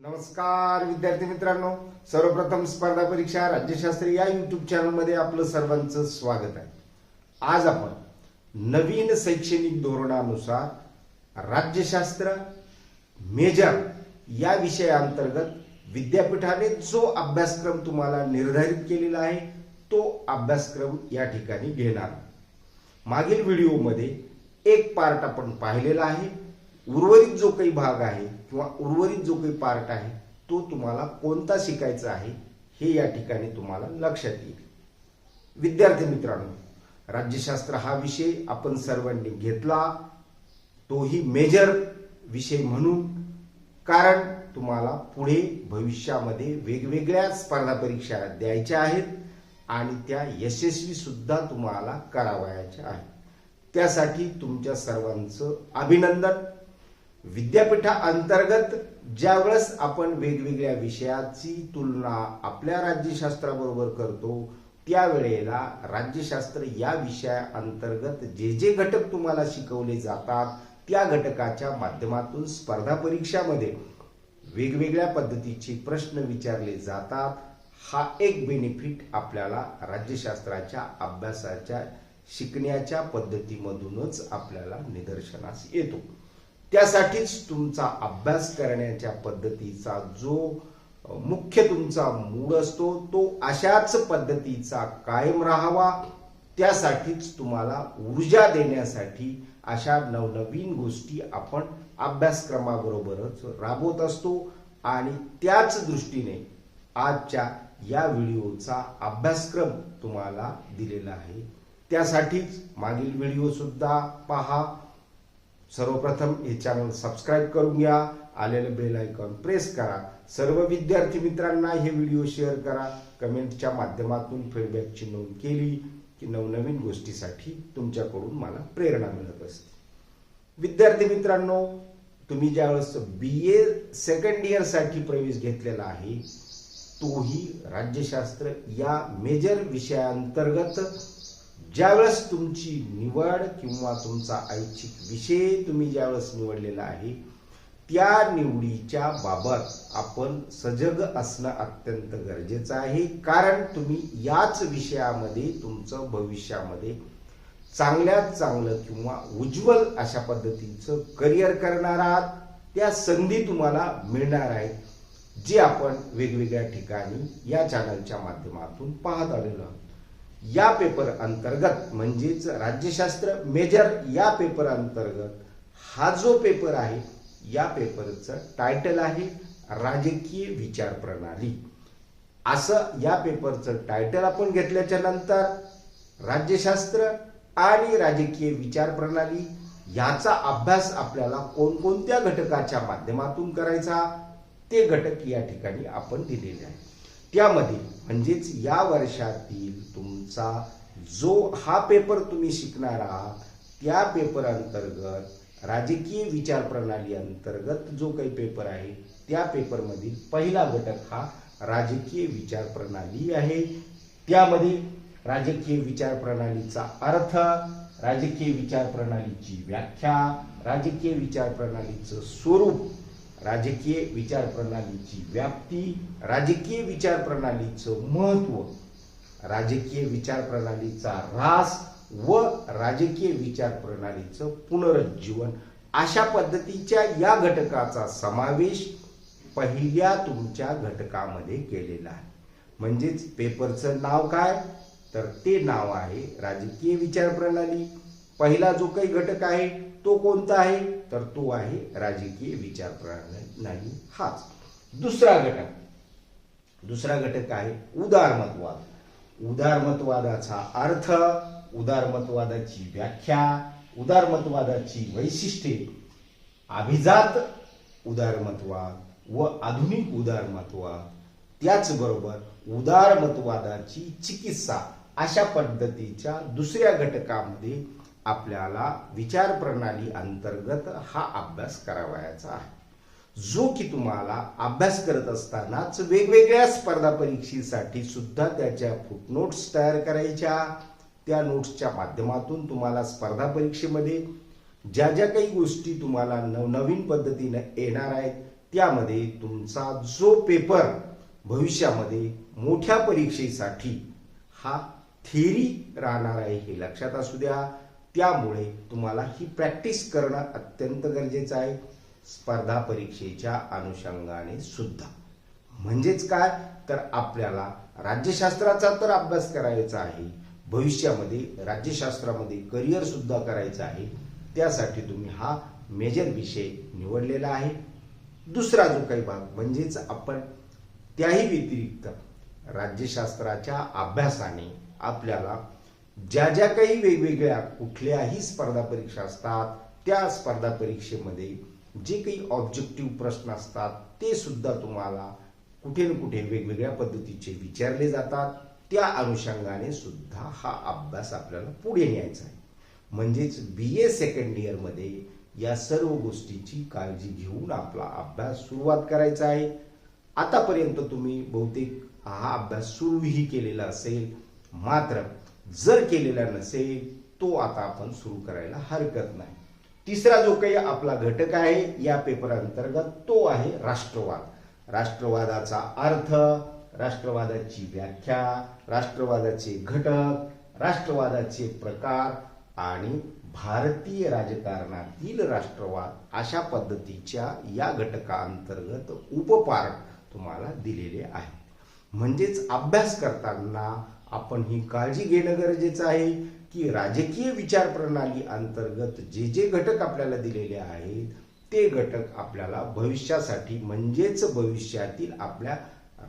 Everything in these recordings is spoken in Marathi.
नमस्कार विद्यार्थी मित्रांनो. सर्वप्रथम स्पर्धा परीक्षा राज्यशास्त्री या युट्यूब चॅनलमध्ये आपलं सर्वांचं स्वागत आहे. आज आपण नवीन शैक्षणिक धोरणानुसार राज्यशास्त्र मेजर या विषयाअंतर्गत विद्यापीठाने जो अभ्यासक्रम तुम्हाला निर्धारित केलेला आहे तो अभ्यासक्रम या ठिकाणी घेणार. मागील व्हिडिओमध्ये एक पार्ट आपण पाहिलेला आहे. उर्वरित जो काही भाग आहे किंवा उर्वरित जो काही पार्ट आहे तो तुम्हाला कोणता शिकायचा आहे हे या ठिकाणी तुम्हाला लक्षात येईल. विद्यार्थी मित्रांनो राज्यशास्त्र हा विषय आपण सर्वांनी घेतला. तोही मेजर विषय म्हणून. कारण तुम्हाला पुढे भविष्यामध्ये वेगवेगळ्या स्पर्धा परीक्षा द्यायच्या आहेत आणि त्या यशस्वी सुद्धा तुम्हाला करावयाच्या आहेत. त्यासाठी तुमच्या सर्वांचं अभिनंदन. विद्यापीठा अंतर्गत ज्यावेळेस आपण वेगवेगळ्या विषयाची तुलना आपल्या राज्यशास्त्राबरोबर करतो त्यावेळेला राज्यशास्त्र या विषयाअंतर्गत जे जे घटक तुम्हाला शिकवले जातात त्या घटकाच्या माध्यमातून स्पर्धा परीक्षामध्ये वेगवेगळ्या पद्धतीचे प्रश्न विचारले जातात. हा एक बेनिफिट आपल्याला राज्यशास्त्राच्या अभ्यासाच्या शिकण्याच्या पद्धतीमधूनच आपल्याला निदर्शनास येतो. त्यासाठीच तुमचा अभ्यास करण्याच्या पद्धतीचा जो मुख्य तुमचा मूड असतो तो अशाच पद्धतीचा कायम राहावा. त्यासाठीच तुम्हाला ऊर्जा देण्यासाठी अशा नवनवीन गोष्टी आपण अभ्यासक्रमाबरोबरच राबवत असतो. आणि त्याच दृष्टीने आजच्या या व्हिडिओचा अभ्यासक्रम तुम्हाला दिलेला आहे. त्यासाठीच मागील व्हिडिओ सुद्धा पहा. सर्वप्रथम हे चॅनल सबस्क्राईब करून घ्या. आलेलं बेल आयकॉन प्रेस करा. सर्व विद्यार्थी मित्रांना हे व्हिडिओ शेअर करा. कमेंटच्या माध्यमातून फीडबॅकची नोंद केली की नवनवीन गोष्टीसाठी तुमच्याकडून मला प्रेरणा मिळत असते. विद्यार्थी मित्रांनो तुम्ही ज्यावेळेस बी ए सेकंड इयरसाठी प्रवेश घेतलेला आहे तोही राज्यशास्त्र या मेजर विषयाअंतर्गत ज्यावेळेस तुमची निवड किंवा तुमचा ऐच्छिक विषय तुम्ही ज्यावेळेस निवडलेला आहे त्या निवडीच्या बाबत आपण सजग असणं अत्यंत गरजेचं आहे. कारण तुम्ही याच विषयामध्ये तुमचं भविष्यामध्ये चांगल्यात चांगलं किंवा उज्ज्वल अशा पद्धतीचं करिअर करणार आहात. त्या संधी तुम्हाला मिळणार आहेत जे आपण वेगवेगळ्या ठिकाणी या चॅनलच्या माध्यमातून पाहत आलेलो आहोत. या पेपर अंतर्गत म्हणजेच राज्यशास्त्र मेजर या पेपर अंतर्गत हा जो पेपर आहे या पेपरचं टायटल आहे राजकीय विचार प्रणाली असं या पेपरचं टायटल आपण घेतल्याच्या नंतर राज्यशास्त्र आणि राजकीय विचार प्रणाली याचा अभ्यास आपल्याला कोणकोणत्या घटकाच्या माध्यमातून करायचा ते घटक या ठिकाणी आपण दिलेले आहे त्यामध्ये म्हणजेच या वर्षातील तुमचा जो हा पेपर तुम्ही शिकणार आहात त्या पेपर अंतर्गत राजकीय विचार प्रणाली अंतर्गत जो काही पेपर आहे त्या पेपरमधील पहिला घटक हा राजकीय विचार प्रणाली आहे. त्यामध्ये राजकीय विचार प्रणालीचा अर्थ राजकीय विचार प्रणालीची व्याख्या राजकीय विचार प्रणालीचं स्वरूप राजकीय विचारप्रणालीची व्याप्ती राजकीय विचारप्रणालीचं महत्त्व महत्त्व राजकीय विचारप्रणालीचा ऱ्हास व राजकीय विचारप्रणालीचं पुनरुज्जीवन. अशा पद्धतीच्या या घटकाचा समावेश पहिल्या तुमच्या घटकामध्ये केलेला आहे. म्हणजेच पेपरचं नाव काय? तर ते नाव आहे राजकीय विचारप्रणाली. पहिला जो काही घटक आहे तो कोणता आहे? तर तो आहे राजकीय विचार प्रणाली हाच. दुसरा घटक. दुसरा घटक आहे उदारमतवाद. उदारमतवादाचा अर्थ उदारमतवादाची व्याख्या उदारमतवादाची वैशिष्ट्ये अभिजात उदारमतवाद व आधुनिक उदारमतवाद. त्याचबरोबर उदारमतवादाची चिकित्सा अशा पद्धतीच्या दुसऱ्या घटकामध्ये आपल्याला विचार प्रणाली अंतर्गत हा अभ्यास करावयाचा आहे. जो की तुम्हाला अभ्यास करत असतानाच वेगवेगळ्या स्पर्धा परीक्षेसाठी सुद्धा त्याच्या फुटनोट्स तयार करायच्या. त्या नोट्सच्या माध्यमातून तुम्हाला स्पर्धा परीक्षेमध्ये ज्या ज्या काही गोष्टी तुम्हाला नवनवीन पद्धतीनं येणार आहेत त्यामध्ये तुमचा जो पेपर भविष्यामध्ये मोठ्या परीक्षेसाठी हा थेरी राहणार आहे हे लक्षात असू द्या. त्यामुळे तुम्हाला ही प्रॅक्टिस करणं अत्यंत गरजेचं आहे. स्पर्धा परीक्षेच्या अनुषंगाने सुद्धा. म्हणजेच काय? तर आपल्याला राज्यशास्त्राचा तर अभ्यास करायचा आहे. भविष्यामध्ये राज्यशास्त्रामध्ये करिअर सुद्धा करायचं आहे. त्यासाठी तुम्ही हा मेजर विषय निवडलेला आहे. दुसरा जो काही भाग म्हणजेच आपण त्याही व्यतिरिक्त राज्यशास्त्राच्या अभ्यासाने आपल्याला ज्या ज्या काही वेगवेगळ्या कुठल्याही स्पर्धा परीक्षा असतात त्या स्पर्धा परीक्षेमध्ये जे काही ऑब्जेक्टिव्ह प्रश्न असतात ते सुद्धा तुम्हाला कुठे ना कुठे वेगवेगळ्या पद्धतीचे विचारले जातात. त्या अनुषंगाने सुद्धा हा अभ्यास आपल्याला पुढे न्यायचा आहे. म्हणजेच बी ए सेकंड इयरमध्ये या सर्व गोष्टीची काळजी घेऊन आपला अभ्यास सुरुवात करायचा आहे. आतापर्यंत तुम्ही बहुतेक हा अभ्यास सुरूही केलेला असेल मात्र जर केलेला नसेल तो आता आपण सुरू करायला हरकत नाही. तिसरा जो काही आपला घटक आहे या पेपर अंतर्गत तो आहे राष्ट्रवाद. राष्ट्रवादाचा अर्थ राष्ट्रवादाची व्याख्या राष्ट्रवादाचे घटक राष्ट्रवादाचे प्रकार आणि भारतीय राजकारणातील राष्ट्रवाद अशा पद्धतीच्या या घटकाअंतर्गत उपपार्ट तुम्हाला दिलेले आहेत. म्हणजेच अभ्यास करताना आपण ही काळजी घेणं गरजेचं आहे की राजकीय विचार प्रणाली अंतर्गत जे जे घटक आपल्याला दिलेले आहेत ते घटक आपल्याला भविष्यासाठी म्हणजेच भविष्यातील आपल्या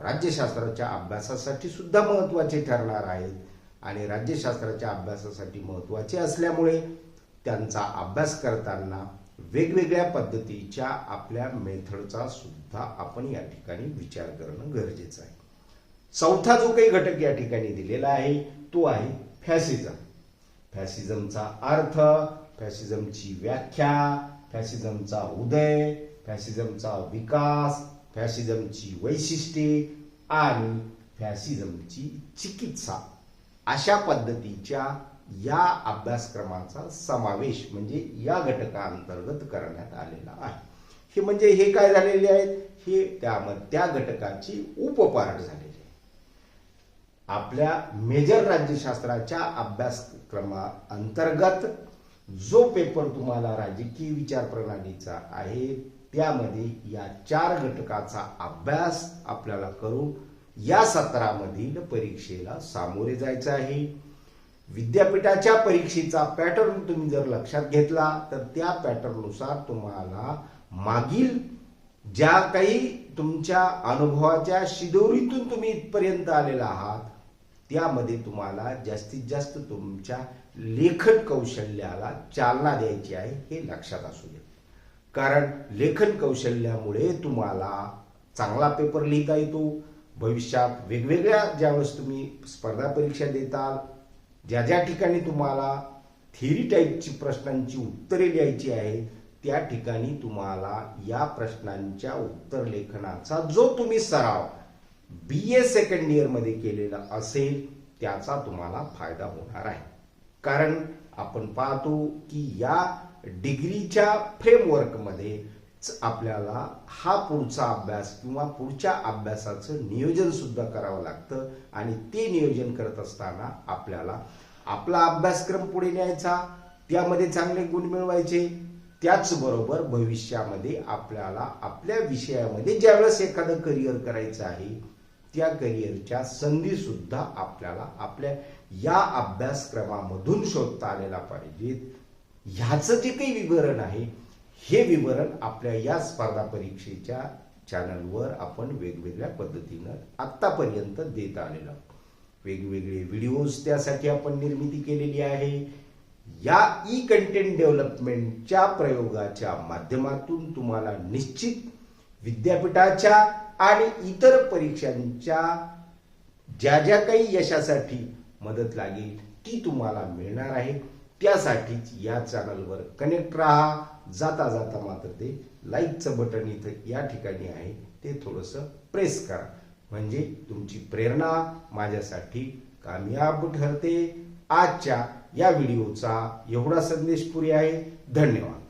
राज्यशास्त्राच्या अभ्यासासाठी सुद्धा महत्त्वाचे ठरणार आहेत. आणि राज्यशास्त्राच्या अभ्यासासाठी महत्त्वाचे असल्यामुळे त्यांचा अभ्यास करताना वेगवेगळ्या पद्धतीच्या आपल्या मेथडचा सुद्धा आपण या ठिकाणी विचार करणं गरजेचं आहे. चौथा जो काही घटक या ठिकाणी दिलेला आहे तो आहे फॅसिझम. फॅसिझमचा अर्थ फॅसिझमची व्याख्या फॅसिझमचा उदय फॅसिझमचा विकास फॅसिझमची वैशिष्ट्ये आणि फॅसिझमची चिकित्सा. अशा पद्धतीच्या या अभ्यासक्रमाचा समावेश म्हणजे या घटकाअंतर्गत करण्यात आलेला आहे. हे म्हणजे हे काय झालेले आहेत? हे त्यामध्ये त्या घटकाची उपपार्ट झाले आपल्या मेजर राज्यशास्त्राच्या अभ्यासक्रमा अंतर्गत जो पेपर तुम्हाला राजकीय विचार प्रणालीचा आहे त्यामध्ये या चार घटकाचा अभ्यास आपल्याला करून या सत्रामधील परीक्षेला सामोरे जायचं आहे. विद्यापीठाच्या परीक्षेचा पॅटर्न तुम्ही जर लक्षात घेतला तर त्या पॅटर्ननुसार तुम्हाला मागील ज्या काही तुमच्या अनुभवाच्या शिदोरीतून तुम्ही इथपर्यंत आलेला आहात त्यामध्ये तुम्हाला जास्तीत जास्त तुमच्या लेखन कौशल्याला चालना द्यायची आहे हे लक्षात असू दे. कारण लेखन कौशल्यामुळे तुम्हाला चांगला पेपर लिहिता येतो भविष्यात वेगवेगळ्या ज्यावेळेस तुम्ही स्पर्धा परीक्षा देताल ज्या ज्या ठिकाणी तुम्हाला थेरी टाईपची प्रश्नांची उत्तरे लिहायची आहेत त्या ठिकाणी तुम्हाला या प्रश्नांच्या उत्तर लेखनाचा जो तुम्ही सराव बी ए सेकंड इयरमध्ये केलेला असेल त्याचा तुम्हाला फायदा होणार आहे. कारण आपण पाहतो की या डिग्रीच्या फ्रेमवर्कमध्ये आपल्याला हा पुढचा अभ्यास किंवा पुढच्या अभ्यासाचं नियोजन सुद्धा करावं लागतं आणि ते नियोजन करत असताना आपल्याला आपला अभ्यासक्रम पुढे न्यायचा त्यामध्ये चांगले गुण मिळवायचे. त्याचबरोबर भविष्यामध्ये आपल्याला आपल्या विषयामध्ये ज्यावेळेस एखादं करिअर करायचं आहे त्या करिअरच्या संधी सुद्धा आपल्याला आपल्या या अभ्यासक्रमामधून शोधता आलेला पाहिजेत ह्याचं जे काही विवरण आहे हे विवरण आपल्या या स्पर्धा परीक्षेच्या चॅनलवर आपण वेगवेगळ्या पद्धतीनं आत्तापर्यंत देत आलेलो वेगवेगळे व्हिडिओज त्यासाठी आपण निर्मिती केलेली आहे. या ई कंटेंट डेव्हलपमेंटच्या प्रयोगाच्या माध्यमातून तुम्हाला निश्चित विद्यापीठाच्या आणि इतर परीक्षांच्या ज्या ज्या काही यशासाठी मदत लागेल ती तुम्हाला मिळणार आहे. त्यासाठीच या चॅनलवर कनेक्ट राहा. जाता जाता मात्र ते लाईकचं बटन इथं या ठिकाणी आहे. ते थोडंसं प्रेस करा. म्हणजे तुमची प्रेरणा माझ्यासाठी कामयाब ठरते. आजच्या या व्हिडिओचा एवढा संदेश पुरी आहे. धन्यवाद.